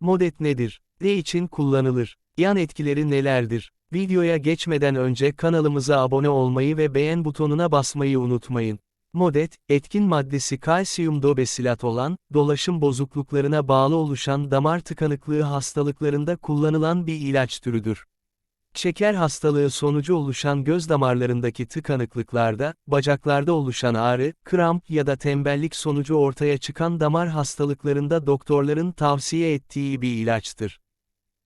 Modet nedir? Ne için kullanılır? Yan etkileri nelerdir? Videoya geçmeden önce kanalımıza abone olmayı ve beğen butonuna basmayı unutmayın. Modet, etkin maddesi kalsiyum dobesilat olan, dolaşım bozukluklarına bağlı oluşan damar tıkanıklığı hastalıklarında kullanılan bir ilaç türüdür. Şeker hastalığı sonucu oluşan göz damarlarındaki tıkanıklıklarda, bacaklarda oluşan ağrı, kramp ya da tembellik sonucu ortaya çıkan damar hastalıklarında doktorların tavsiye ettiği bir ilaçtır.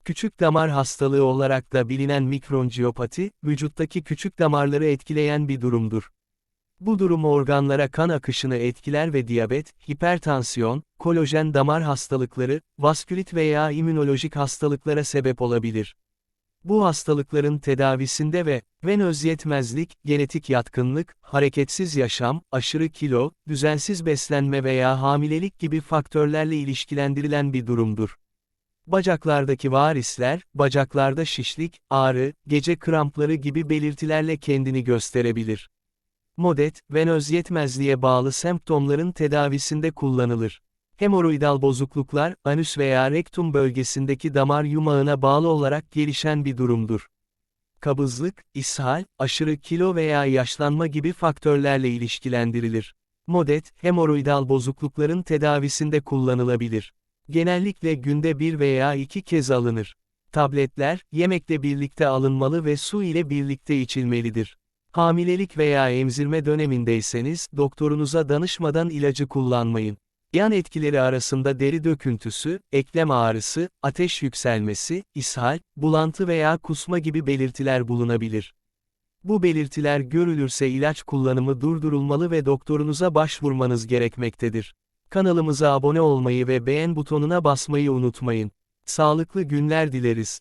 Küçük damar hastalığı olarak da bilinen mikroanjiyopati, vücuttaki küçük damarları etkileyen bir durumdur. Bu durum organlara kan akışını etkiler ve diyabet, hipertansiyon, kolajen damar hastalıkları, vaskülit veya immünolojik hastalıklara sebep olabilir. Bu hastalıkların tedavisinde ve venöz yetmezlik, genetik yatkınlık, hareketsiz yaşam, aşırı kilo, düzensiz beslenme veya hamilelik gibi faktörlerle ilişkilendirilen bir durumdur. Bacaklardaki varisler, bacaklarda şişlik, ağrı, gece krampları gibi belirtilerle kendini gösterebilir. Modet, venöz yetmezliğe bağlı semptomların tedavisinde kullanılır. Hemoroidal bozukluklar, anüs veya rektum bölgesindeki damar yumağına bağlı olarak gelişen bir durumdur. Kabızlık, ishal, aşırı kilo veya yaşlanma gibi faktörlerle ilişkilendirilir. Modet, hemoroidal bozuklukların tedavisinde kullanılabilir. Genellikle günde bir veya iki kez alınır. Tabletler, yemekle birlikte alınmalı ve su ile birlikte içilmelidir. Hamilelik veya emzirme dönemindeyseniz, doktorunuza danışmadan ilacı kullanmayın. Yan etkileri arasında deri döküntüsü, eklem ağrısı, ateş yükselmesi, ishal, bulantı veya kusma gibi belirtiler bulunabilir. Bu belirtiler görülürse ilaç kullanımı durdurulmalı ve doktorunuza başvurmanız gerekmektedir. Kanalımıza abone olmayı ve beğen butonuna basmayı unutmayın. Sağlıklı günler dileriz.